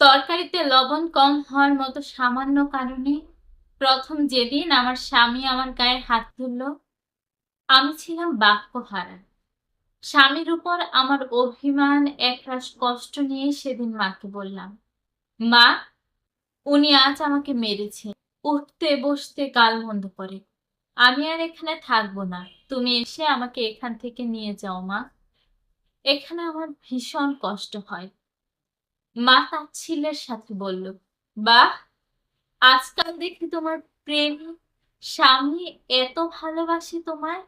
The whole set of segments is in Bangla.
তরকারিতে লবণ কম হওয়ার মতো সামান্য কারণে প্রথম যেদিন আমার স্বামী আমার গায়ে হাত তুলল, আমি ছিলাম বাক্য বাক্যহারা। স্বামীর উপর আমার অভিমান, একরাশ কষ্ট নিয়ে সেদিন মাকে বললাম, মা, উনি আজ আমাকে মেরেছে উঠতে, বসতে গালমন্দ করে। আমি আর এখানে থাকব না। তুমি এসে আমাকে এখান থেকে নিয়ে যাও, মা। এখানে আমার ভীষণ কষ্ট হয়। মা তাচ্ছিল্যের সাথে বলল, বাহ, আজকাল দেখি তোমার প্রেম, স্বামী এত ভালোবাসে তোমায়।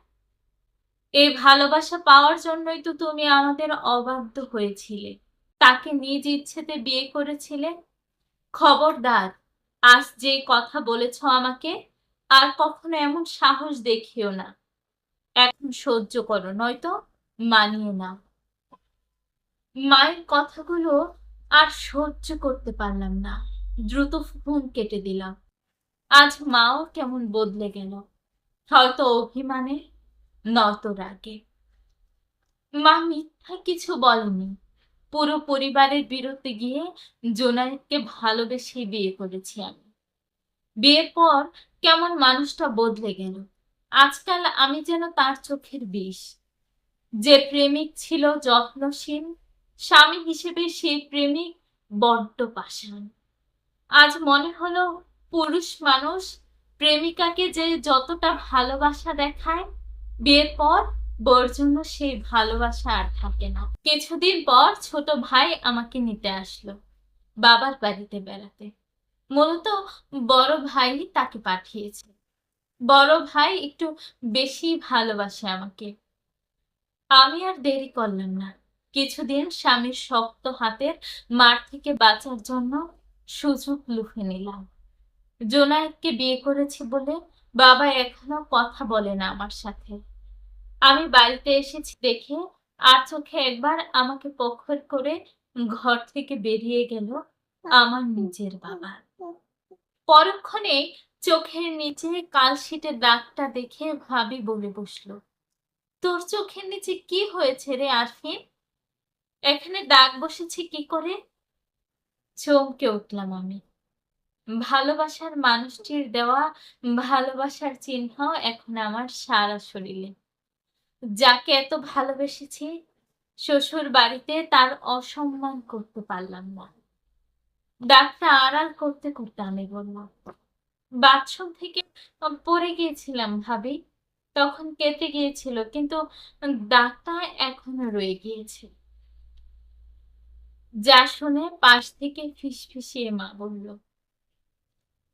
এই ভালোবাসা পাওয়ার জন্যই তো তুমি আমাদের অবাধ্য হয়েছিলে। তাকে নিজ ইচ্ছেতে বিয়ে করেছিলে। খবরদার, আজ যে কথা বলেছ আমাকে, আর কখনো এমন সাহস দেখিও না। এখন সহ্য করো, নয়তো মানিয়ে না মায়ের কথাগুলো আর সহ্য করতে পারলাম না। দ্রুত ফোন কেটে দিলাম। আজ মাও কেমন বদলে গেল। হয়তো অভিমানে, নয়তো রাগে। মা মিথ্যা কিছু বলেনি। পুরো পরিবারের বিরুদ্ধে গিয়ে জোনায়েতকে ভালোবেসে বিয়ে করেছি আমি। বিয়ের পর কেমন মানুষটা বদলে গেল। আজকাল আমি যেন তার চোখের বিষ। যে প্রেমিক ছিল যত্নশীল স্বামী হিসেবে সেই প্রেমিক বড্ড পাষাণ। আজ মনে হলো পুরুষ মানুষ প্রেমিকাকে যে যতটা ভালোবাসা দেখায়, বিয়ের পর বর জন্য সেই ভালোবাসা আর থাকে না। কিছুদিন পর ছোট ভাই আমাকে নিতে আসলো বাবার বাড়িতে বেড়াতে। মূলত বড় ভাই তাকে পাঠিয়েছে। বড় ভাই একটু বেশি ভালোবাসে আমাকে। আমি আর দেরি করলাম না। কিছুদিন স্বামীর শক্ত হাতের মার থেকে বাঁচার জন্য সুযোগ লুফে নিলাম। জোনায়েতকে বিয়ে করেছি বলে বাবা এখনও কথা বলে না আমার সাথে। আমি বাড়িতে এসেছি দেখে আর চোখে একবার আমাকে পক্ষর করে ঘর থেকে বেরিয়ে গেল আমার নিজের বাবা। পরক্ষণে চোখের নিচে কালশিটের দাগটা দেখে ভাবি বলে বসল, তোর চোখের নিচে কি হয়েছে রে আরফিন? এখানে দাগ বসেছে কি করে? চমকে উঠলাম আমি। ভালোবাসার মানুষটির দেওয়া ভালোবাসার চিহ্ন এখন আমার সারা শরীরে। যাকে এত ভালোবেসেছি, শ্বশুর বাড়িতে তার অসম্মান করতে পারলাম না। ডাকটা আড়াল করতে করতে আমি বললাম, বাথরুম থেকে পড়ে গিয়েছিলাম ভাবি। তখন কেটে গিয়েছিল, কিন্তু দাগটা এখনও রয়ে গিয়েছে। যা শুনে পাশ থেকে ফিসফিসিয়ে মা বলল,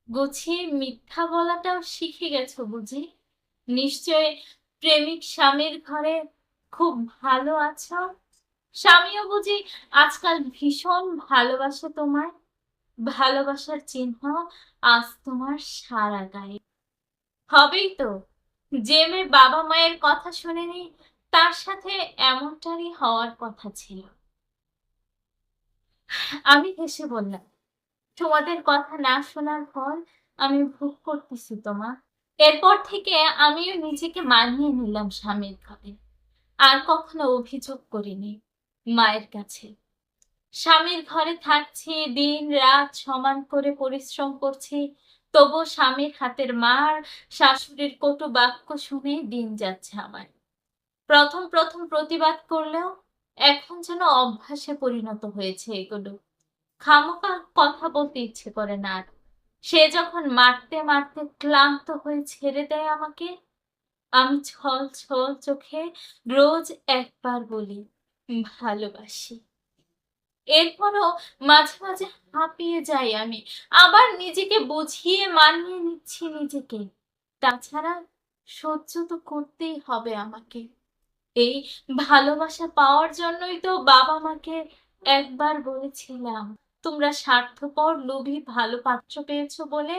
গুছিয়ে মিথ্যা বলাটাও শিখে গেছো বুঝি? নিশ্চয় প্রেমিক স্বামীর ঘরে খুব ভালো আছো? স্বামীও বুঝি আজকাল ভীষণ ভালোবাসে তোমায়। ভালোবাসার চিহ্ন আজ তোমার সারা গায়ে। হবেই তো, যে মেয়ে বাবা মায়ের কথা শুনেনি, তার সাথে এমনটারই হওয়ার কথা ছিল। আমি হেসে বললাম, তোমাদের কথা না শোনার ফল আমি ভোগ করতেছি তোমা। এরপর থেকে আমিও নিজেকে মানিয়ে নিলাম স্বামীর ঘরে আর কখনো অভিযোগ করিনি মায়ের কাছে। স্বামীর ঘরে থাকছি, দিন রাত সমান করে পরিশ্রম করছি তবু স্বামীর হাতের মার, শাশুড়ির কটু বাক্য শুনে দিন যাচ্ছে আমার। প্রথম প্রথম প্রতিবাদ করলেও এখন যেন অভ্যাসে পরিণত হয়েছে এগুলো। খামোকা কথা বলতে ইচ্ছে করে না আর। সে যখন মারতে মারতে ক্লান্ত হয়ে ছেড়ে দেয় আমাকে, আমি ছল ছল চোখে রোজ একবার বলি, ভালোবাসি। এরপরও মাঝে মাঝে হাঁপিয়ে যাই আমি। আবার নিজেকে বুঝিয়ে মানিয়ে নিচ্ছি নিজেকে। তাছাড়া সহ্য তো করতেই হবে আমাকে। এই ভালোবাসা পাওয়ার জন্যই তো বাবা মাকে একবার বলেছিলাম, তোমরা স্বার্থপর লোভী ভালো পাত্র পেয়েছ বলে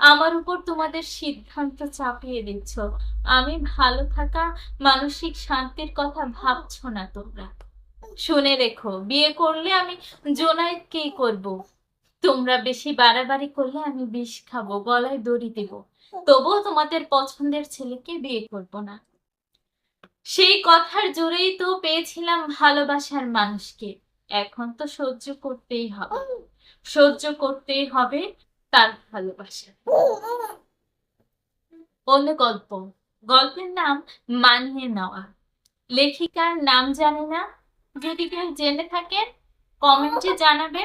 আমার উপর তোমাদের সিদ্ধান্ত চাপিয়ে দিচ্ছ। আমি ভালো থাকা মানসিক শান্তির কথা ভাবছ না তোমরা। শুনে রেখো, বিয়ে করলে আমি জোনায়েতকেই করব। তোমরা বেশি বাড়াবাড়ি করলে আমি বিষ খাব, গলায় দড়ি দেব। তবুও তোমাদের পছন্দের ছেলেকে বিয়ে করব না। সেই কথার জোরেই তো পেয়েছিলাম ভালোবাসার মানুষকে। এখন তো সহ্য করতেই হবে। সহ্য করতেই হবে তার ভালোবাসা। অন্য গল্প। গল্পের নাম মানিয়ে নেওয়া। লেখিকার নাম জানি না। যদি কেউ জেনে থাকেন, কমেন্টে জানাবেন।